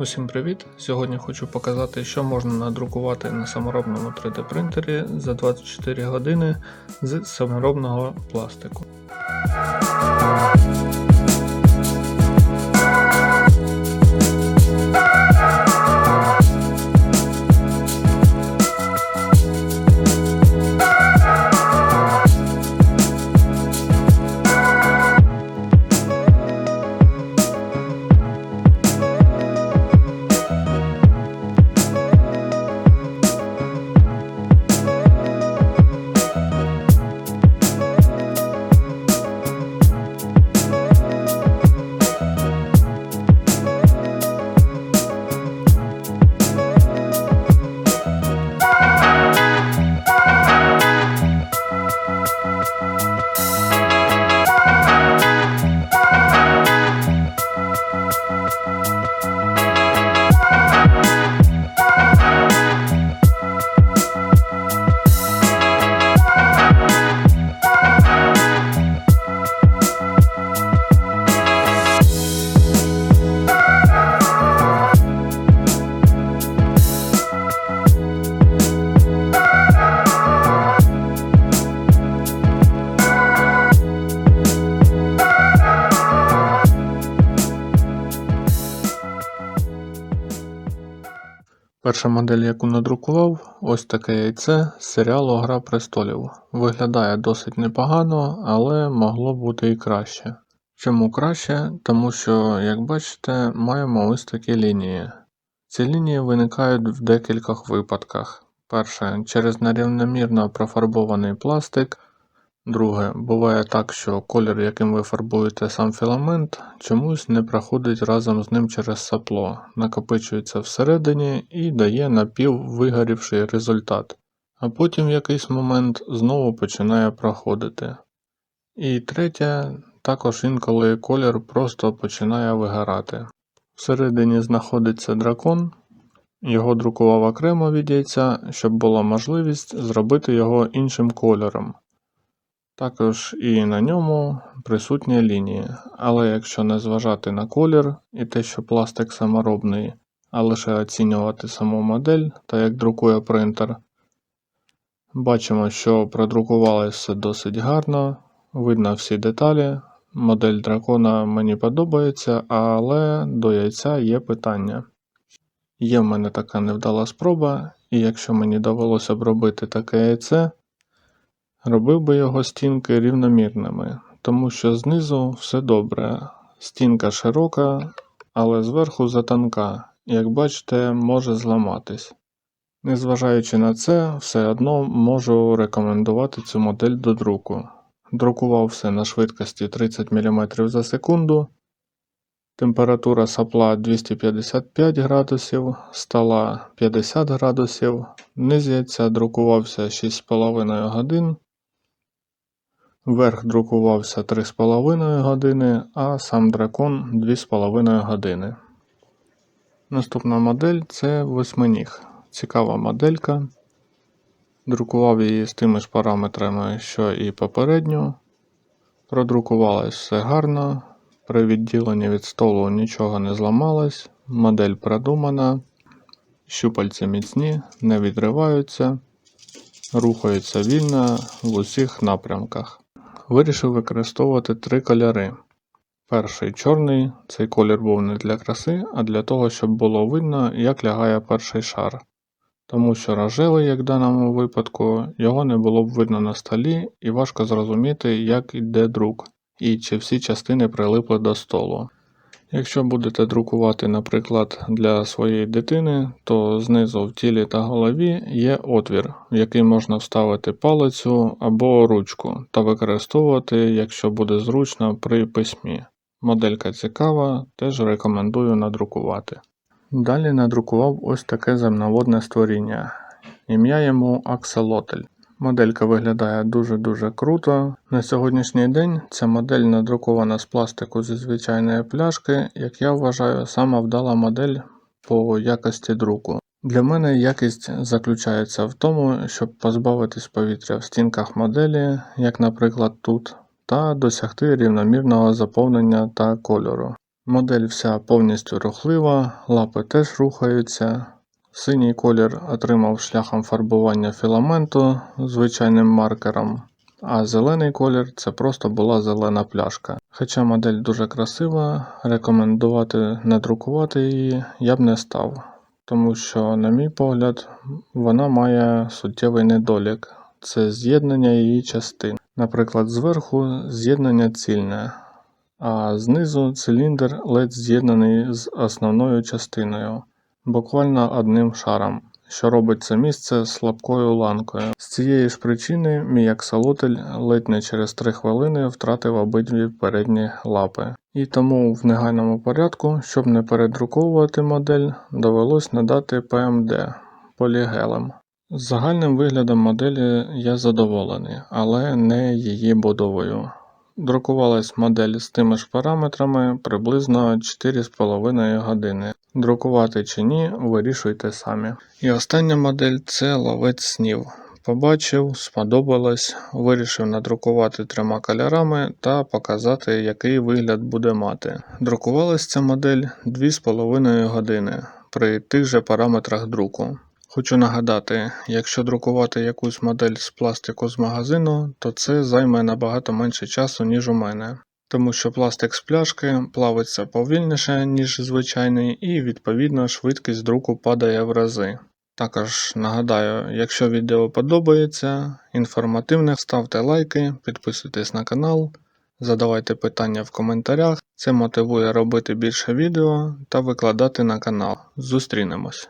Усім привіт! Сьогодні хочу показати, що можна надрукувати на саморобному 3D принтері за 24 години з саморобного пластику. Перша модель, яку надрукував, ось таке яйце з серіалу Гра престолів. Виглядає досить непогано, але могло бути і краще. Чому краще? Тому що, як бачите, маємо ось такі лінії. Ці лінії виникають в декількох випадках. Перше, через нерівномірно профарбований пластик. Друге, буває так, що колір, яким ви фарбуєте сам філамент, чомусь не проходить разом з ним через сапло, накопичується всередині і дає напіввигорівший результат, а потім в якийсь момент знову починає проходити. І третє, також інколи колір просто починає вигорати. Всередині знаходиться дракон, його друкував окремо від яйця, щоб була можливість зробити його іншим кольором. Також і на ньому присутні лінії, але якщо не зважати на колір і те, що пластик саморобний, а лише оцінювати саму модель та як друкує принтер, бачимо, що продрукувалося досить гарно, видно всі деталі. Модель дракона мені подобається, але до яйця є питання. Є в мене така невдала спроба, і якщо мені довелося б робити таке яйце, Робив би його стінки рівномірними, тому що знизу все добре, стінка широка, але зверху затонка, як бачите, може зламатись. Незважаючи на це, все одно можу рекомендувати цю модель до друку. Друкував все на швидкості 30 мм за секунду, температура сапла 255 градусів, стола 50 градусів, низ яйця друкувався 6,5 годин. Верх друкувався 3,5 години, а сам дракон 2,5 години. Наступна модель це восьминіг. Цікава моделька. Друкував її з тими ж параметрами, що і попередню. Продрукувалось все гарно. При відділенні від столу нічого не зламалось. Модель продумана. Щупальці міцні, не відриваються, рухаються вільно в усіх напрямках вирішив використовувати три кольори. Перший чорний, цей колір був не для краси, а для того, щоб було видно, як лягає перший шар. Тому що рожевий, як в даному випадку, його не було б видно на столі і важко зрозуміти, як йде друк, і чи всі частини прилипли до столу. Якщо будете друкувати, наприклад, для своєї дитини, то знизу в тілі та голові є отвір, в який можна вставити палицю або ручку та використовувати, якщо буде зручно при письмі. Моделька цікава, теж рекомендую надрукувати. Далі надрукував ось таке земноводне створіння. Ім'я йому Акселотель. Моделька виглядає дуже-дуже круто. На сьогоднішній день ця модель надрукована з пластику зі звичайної пляшки, як я вважаю, сама вдала модель по якості друку. Для мене якість заключається в тому, щоб позбавитись повітря в стінках моделі, як наприклад тут, та досягти рівномірного заповнення та кольору. Модель вся повністю рухлива, лапи теж рухаються. Синій колір отримав шляхом фарбування філаменту звичайним маркером, а зелений колір це просто була зелена пляшка. Хоча модель дуже красива, рекомендувати не друкувати її я б не став, тому що, на мій погляд, вона має суттєвий недолік це з'єднання її частин. Наприклад, зверху з'єднання цільне, а знизу циліндр ледь з'єднаний з основною частиною, буквально одним шаром, що робить це місце слабкою ланкою. З цієї ж причини мій аксолотль ледь не через 3 хвилини втратив обидві передні лапи. І тому в негайному порядку, щоб не передруковувати модель, довелось надати PMD полігелем. Загальним виглядом моделі я задоволений, але не її будовою. Друкувалась модель з тими ж параметрами приблизно 4,5 години. Друкувати чи ні, вирішуйте самі. І остання модель це ловець снів. Побачив, сподобалось, вирішив надрукувати трьома кольорами та показати, який вигляд буде мати. Друкувалась ця модель 2,5 години при тих же параметрах друку. Хочу нагадати, якщо друкувати якусь модель з пластику з магазину, то це займе набагато менше часу, ніж у мене. Тому що пластик з пляшки плавиться повільніше, ніж звичайний, і відповідно швидкість друку падає в рази. Також нагадаю, якщо відео подобається, інформативне, ставте лайки, підписуйтесь на канал, задавайте питання в коментарях. Це мотивує робити більше відео та викладати на канал. Зустрінемось!